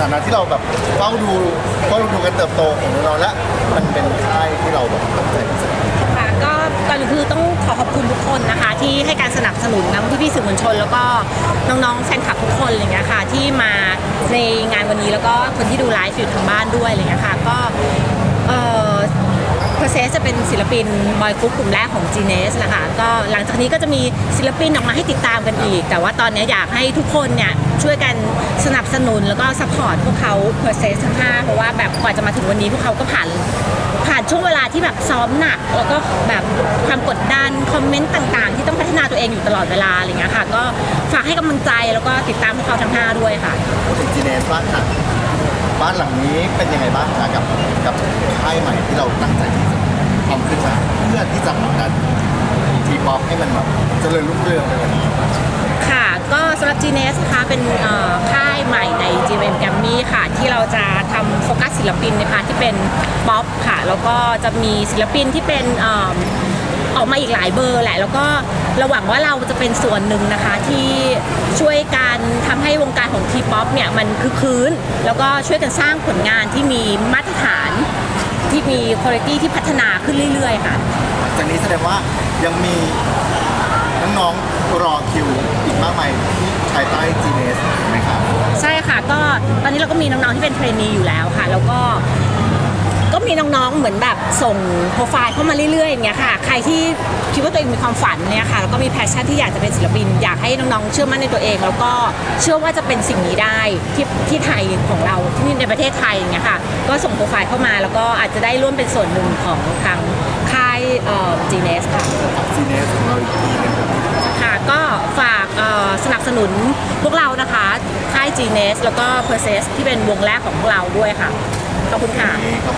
ฐานะที่เราแบบเฝ้าดูเฝ้าดูกันเติบโตของเราและมันเป็นค่ายที่เราแบบตั้งใจที่สุด ค่ะก็ก่อนอื่นคือต้องขอขอบคุณทุกคนนะคะ ที่ให้การสนับสนุนทั้งพี่ๆสื่อมวลชน แล้วก็น้องๆแฟนคลับทุกคนอะไรเงี้ยค่ะ ที่มาในงานวันนี้แล้วก็คนที่ดูไลฟ์อยู่ทางบ้านด้วยอะไรเงี้ยค่ะ ก็เอ่อ Process จะเป็นศิลปินบอยกรุ๊ปกลุ่มแรกของ g n e s นะคะก็หลังจากนี้ก็จะมีศิลปินออกมาให้ติดตามกันอีก แต่ว่าตอนนี้อยากให้ทุกคนเนี่ยช่วยกันสนับสนุนแล้วก็ซัพพอร์ตพวกเขา Process ทั้งห้าเพราะว่าแบบกว่าจะมาถึงวันนี้พวกเขาก็ผ่านผ่านช่วงเวลาที่แบบซ้อมหนัก แล้วก็แบบความกดดันคอมเมนต์ต่างๆ ที่ต้องพัฒนาตัวเองอยู่ตลอดเวลาอะไรเงี้ยค่ะ ก็ฝากให้กำลังใจแล้วก็ติดตามพวกเขาทั้งห้าด้วยค่ะพูดถึงจีเนสบ้างค่ะ บ้านหลังนี้เป็นยังไงบ้างคะกับกับค่ายใหม่ที่เราตั้งใจที่จะทำขึ้นมาเพื่อที่จะผลักดันทีป๊อปให้มันแบบเจริญรุ่งเรืองไปกว่านี้ค่ะก็สำหรับ g n s นะคะเป็นค่ายใหม่ใน GMM g a m m y ค่ะที่เราจะทำโฟกัสศิลปินในพาร์ทที่เป็นป๊อปค่ะ แล้วก็จะมีศิลปินที่เป็นอออกมาอีกหลายเบอร์แหละ แล้วก็ระหวังว่าเราจะเป็นส่วนหนึ่งนะคะที่ช่วยการ ทำให้วงการของทีป๊อปเนี่ยมันคือคืนแล้วก็ช่วยกันสร้างผลงานที่มีมาตรฐานที่มีคุณภาพที่พัฒนาขึ้นเรื่อย ๆ ค่ะ จากนี้แสดงว่ายังมีน้องๆรอคิวอีกมากมายที่ภายใต้จีเนสถูกไหมครับ ใช่ค่ะก็ตอนนี้เราก็มีน้อง ๆ ที่เป็นเทรนนีอยู่แล้วค่ะ แล้วก็ก็ มีน้องๆ เหมือนแบบส่งโปรไฟล์เข้ามาเรื่อยๆอย่างเงี้ยค่ะ ใครที่คิดว่าตัวเองมีความฝันเนี่ยค่ะ แล้วก็มีแพชชั่นที่อยากจะเป็นศิลปิน อยากให้น้องๆ เชื่อมั่นในตัวเอง แล้วก็เชื่อว่าจะเป็นสิ่งนี้ได้ที่ที่ไทยของเราที่ในประเทศไทยอย่างเงี้ยค่ะ ก็ส่งโปรไฟล์เข้ามาแล้วก็อาจจะได้ร่วมเป็นส่วนหนึ่งของทางค่ายเอ่อ g n s ค่ะจีเนสของเราอีกทีหนึงครับค่ะก็ฝากเอ่อสนับสนุนพวกเรานะคะค่าย g n e s แล้วก็ Process ที่เป็นวงแรกของพวกเราด้วยค่ะ ขอบคุณค่ะนี่ครับ